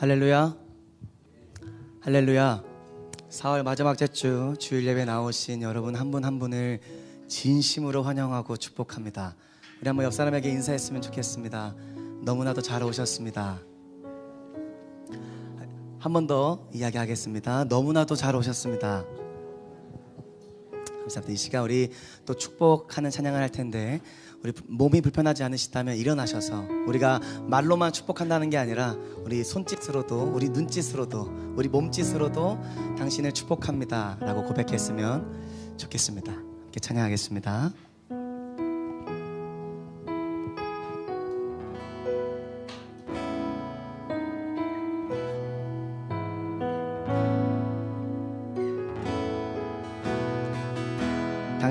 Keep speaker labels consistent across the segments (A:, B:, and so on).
A: 할렐루야. 할렐루야. 4월 마지막 주 주일 예배 나오신 여러분 한분한 분을 진심으로 환영하고 축복합니다. 우리 한번 옆 사람에게 인사했으면 좋겠습니다. 너무나도 잘 오셨습니다. 한 번 더 이야기하겠습니다. 너무나도 잘 오셨습니다. 감사합니다. 이 시간 우리 또 축복하는 찬양을 할 텐데 우리 몸이 불편하지 않으시다면 일어나셔서 우리가 말로만 축복한다는 게 아니라 우리 손짓으로도 우리 눈짓으로도 우리 몸짓으로도 당신을 축복합니다라고 고백했으면 좋겠습니다. 함께 찬양하겠습니다.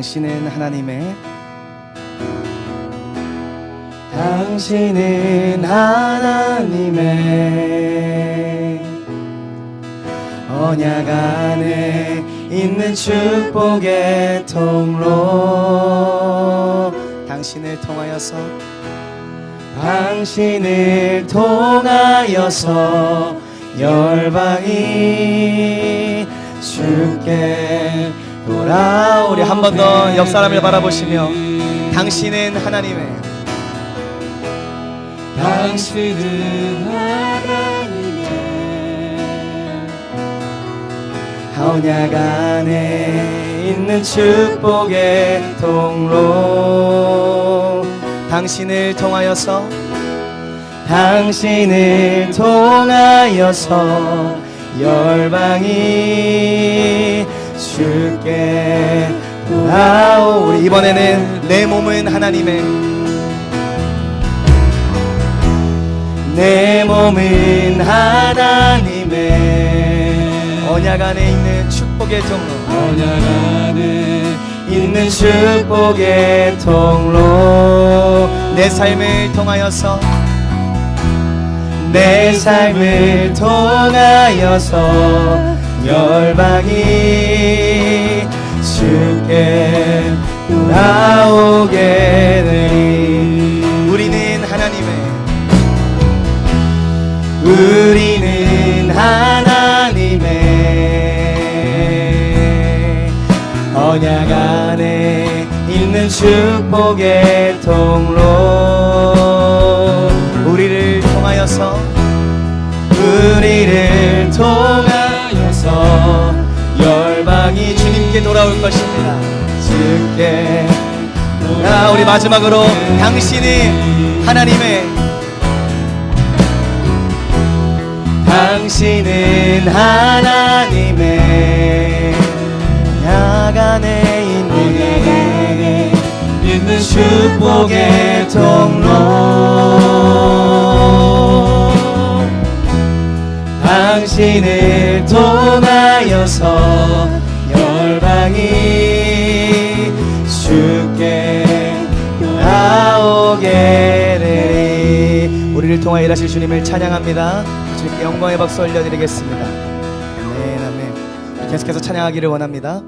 A: 당신은 하나님의 당신은 하나님의 언약 안에 있는 축복의 통로. 당신을 통하여서 당신을 통하여서 열방이 주께 돌아 우리 한 번 더 옆 사람을 바라보시며 당신은 하나님의
B: 당신은 하나님의
A: 언약 안에 있는 축복의 통로. 당신을 통하여서 당신을 통하여서 열방이 주께 돌아오 우리 이번에는 내 몸은 하나님의 내 몸은 하나님의 언약 안에 있는 축복의 통로.
B: 언약 안에
A: 있는 축복의 통로. 내 삶을 통하여서 내 삶을 통하여서 열방이 주께 돌아오게 되리 우리는 하나님의 우리는 하나님의 언약 안에 있는 축복의 통로. 우리를 통하여서 우리를 통하여서 열방이 주님께 돌아올 것입니다. 주께. 아, 우리 마지막으로 당신이 하나님의 당신은 하나님의 야간에 있는
B: 있는
A: 축복의 통로. 당신을 통하여서 열방이 주께 나오게 되리. 우리를 통하여 일하실 주님을 찬양합니다. 주님께 영광의 박수 올려드리겠습니다. 아멘 아멘. 계속해서 찬양하기를 원합니다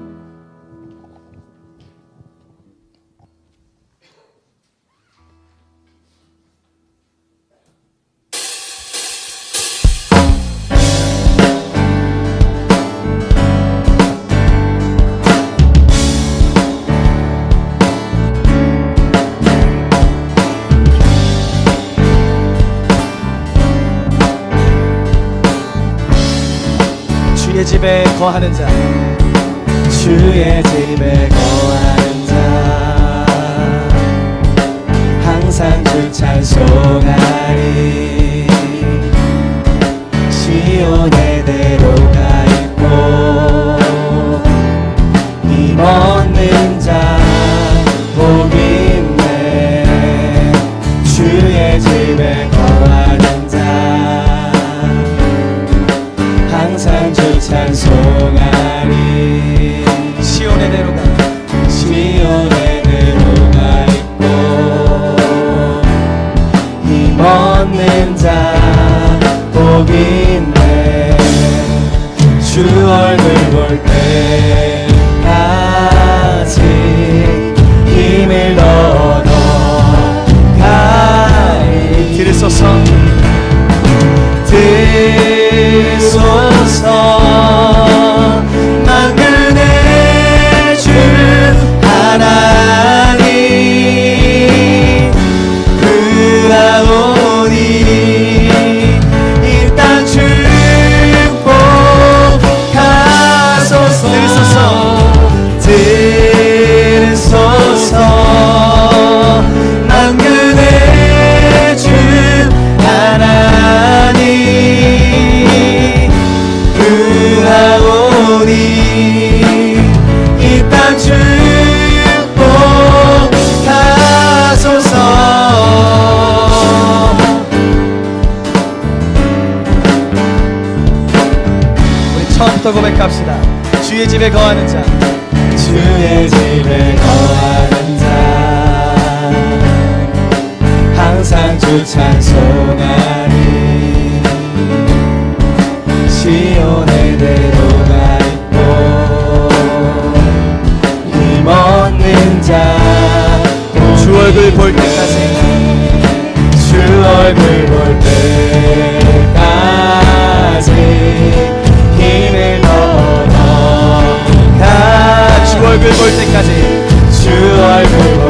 A: 집에 거하는 자. 주의 집에 거하는 자. 항상 주 찬송하리 주 na
C: 처음부터 고백합시다. 주의 집에 거하는 자.
A: 주의 집에 거하는 자. 항상 주 찬송하리. 시온의 대로가 있고 힘없는 자.
C: 주 얼굴 볼 때까지.
A: 주 얼굴 볼 때까지
C: 얼굴 볼 때까지
A: 주 얼굴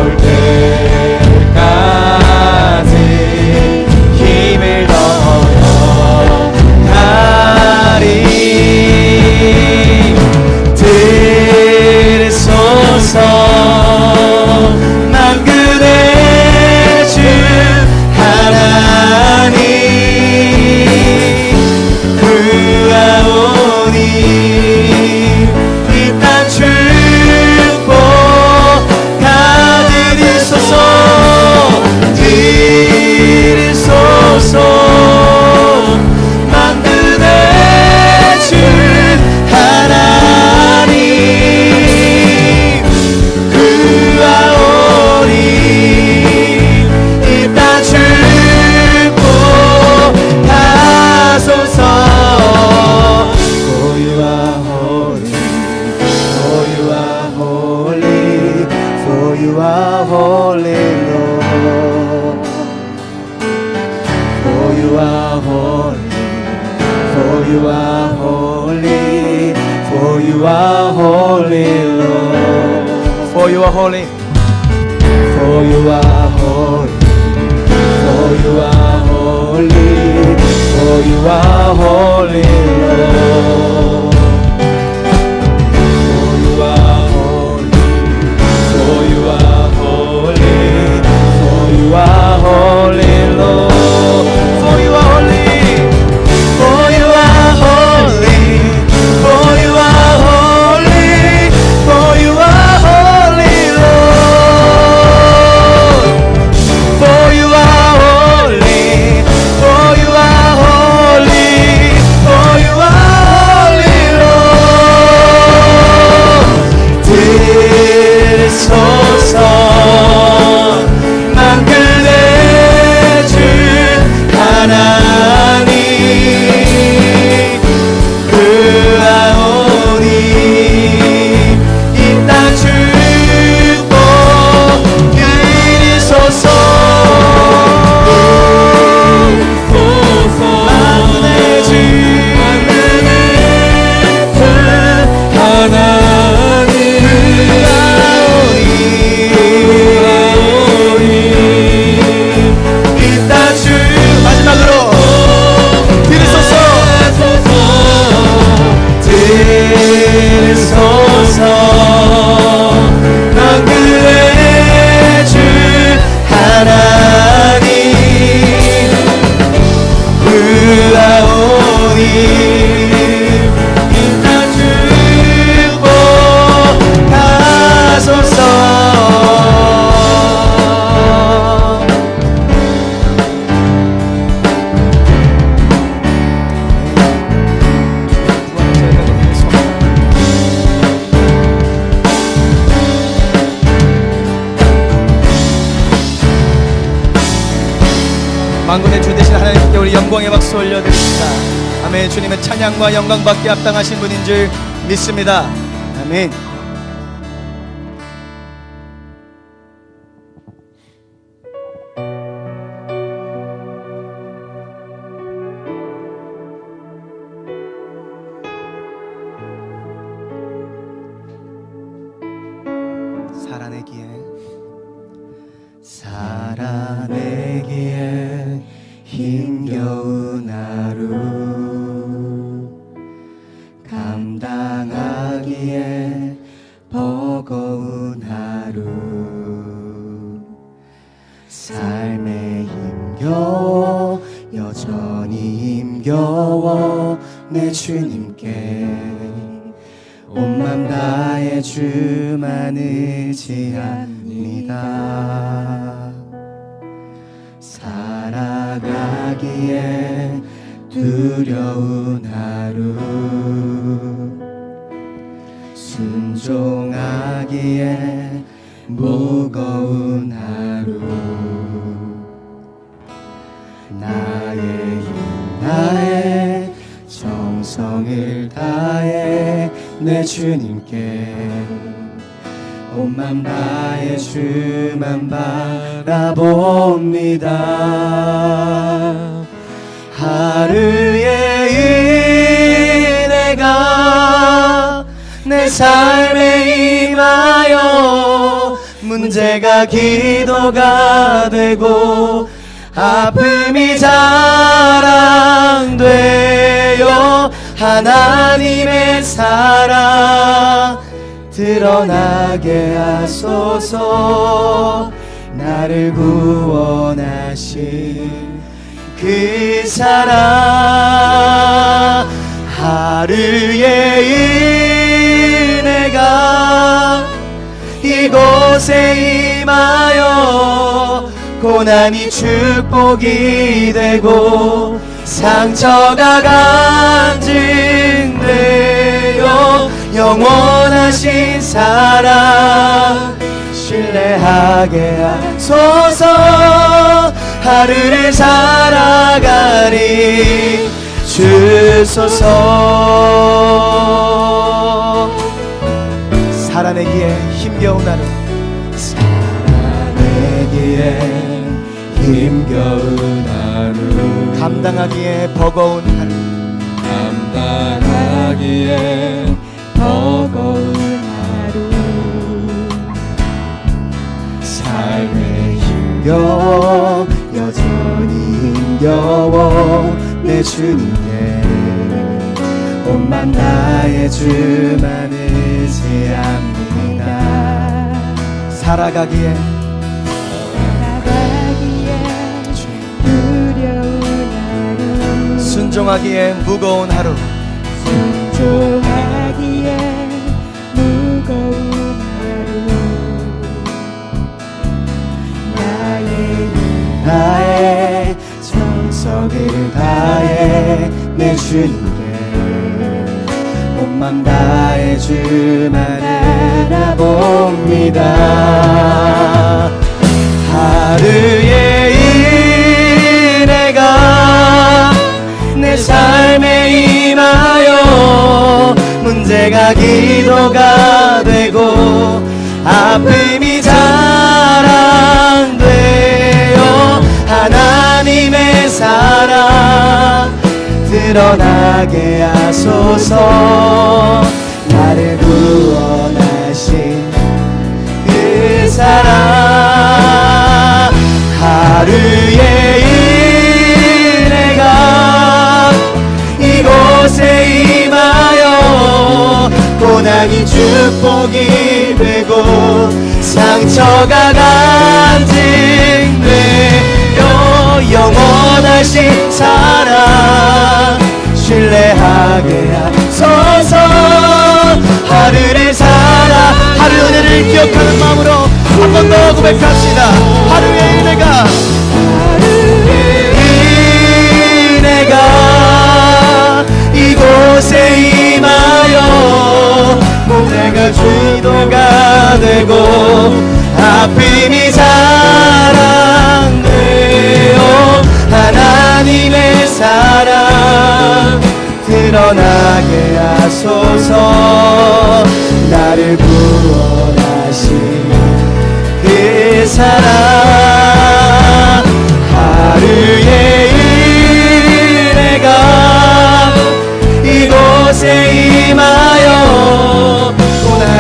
A: 만군의 주
C: 되신 하나님께 우리 영광의 박수 올려드립니다. 아멘. 주님의 찬양과 영광받게 합당하신 분인 줄 믿습니다. 아멘.
A: 힘겨운 하루 감당하기에 버거운 하루 삶에 힘겨워 여전히 힘겨워 내 주님께 온맘 다해 주만 의지합 살아가기에 두려운 하루. 순종하기에 무거운 하루. 나의 힘 나의 정성을 다해 내 주님께 온맘 다해 주만 바라봅니다 하루의 은혜가 내 삶에 임하여 문제가 기도가 되고 아픔이 자랑되어 하나님의 사랑 드러나게 하소서 나를 구원하신 그 사랑 하루의 은혜가 이곳에 임하여 고난이 축복이 되고 상처가 간직되어 영원하신 사랑 신뢰하게 하소서 하루를 살아가리 주소서. 살아내기에 힘겨운 하루. 살아내기에 힘겨운 하루. 감당하기에 버거운 하루.
B: 감당하기에 버거운 하루.
A: 삶에 힘겨워 힘겨워 내 주님께 온맘 다해 주만 의지합니다. 살아가기에
D: 나가기에 두려운 하루.
A: 순종하기에 무거운 하루.
D: 순종하기에 무거운 하루. 나의
A: 나의 정성을 다해 내 주님께 온맘 다해 주만 알아봅니다. 하루의 은혜가 내 삶에 임하여 문제가 기도가 되고 아픔 드러나게 하소서. 나를 구원하신 그 사랑. 하루의 은혜가 이곳에 임하여 고난이 축복이 되고 상처가 간직되어 영원하신 사랑 신뢰하게 하소서 하루를 살아 하루 은혜를 기억하는 마음으로 한 번 더 고백합시다. 하루의 은혜가 은혜가 이곳에 임하여 문제가 주도가 되고 아픔이 자랑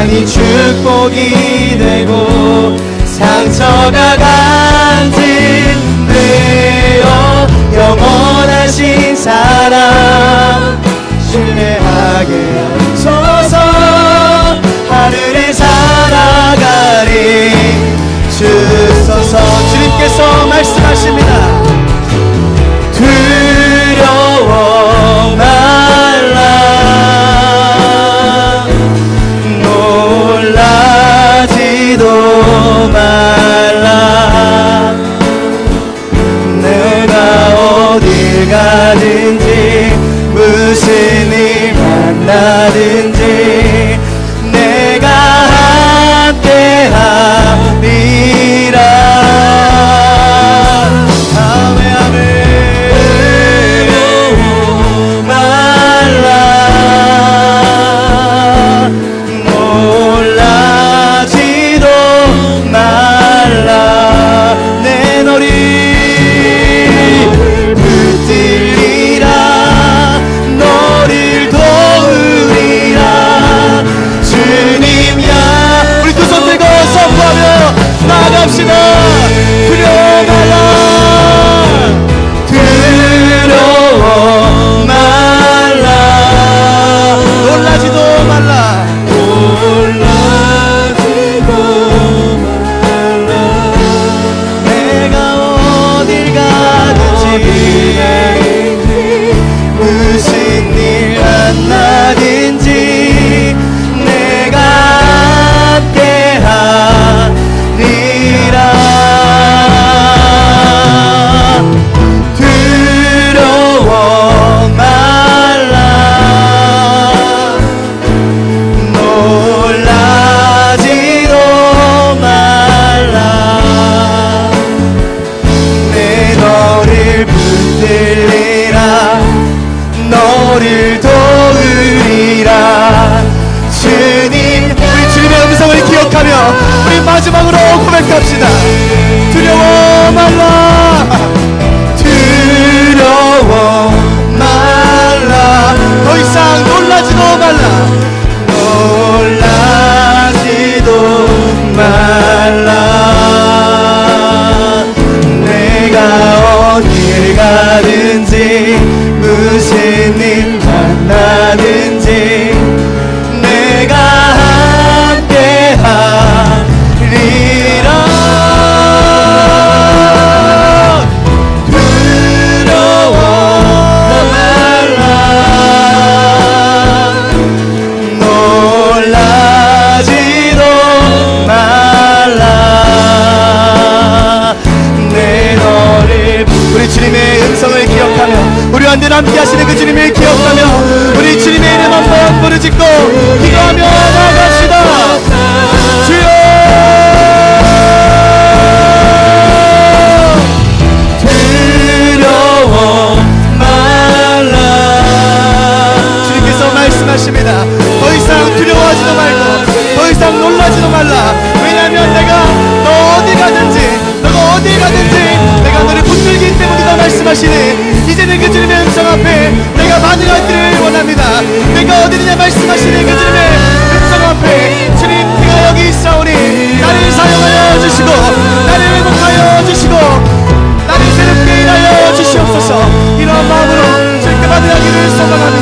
A: 고난이 축복이 되고 상처가 간직되어 영원하신 사랑 신뢰하게 합시다. 두려워 말라.
B: 원하십니다. 더 이상 두려워하지도 말고 더 이상 놀라지도 말라. 왜냐하면 내가 너 어디 가든지 너가 어디 가든지 내가 너를 붙들기 때문이다 말씀하시니 이제는 그 주님의 은총 앞에 내가 반응하기를 원합니다. 내가 어디냐 말씀하시니 그 주님의 은총 앞에 주님 내가 여기 있사오니 나를 사용하여 주시고 나를 회복하여 주시고 나를 새롭게 일하여 주시옵소서 이런 마음으로 즐겨 받으라기를 소망합니다.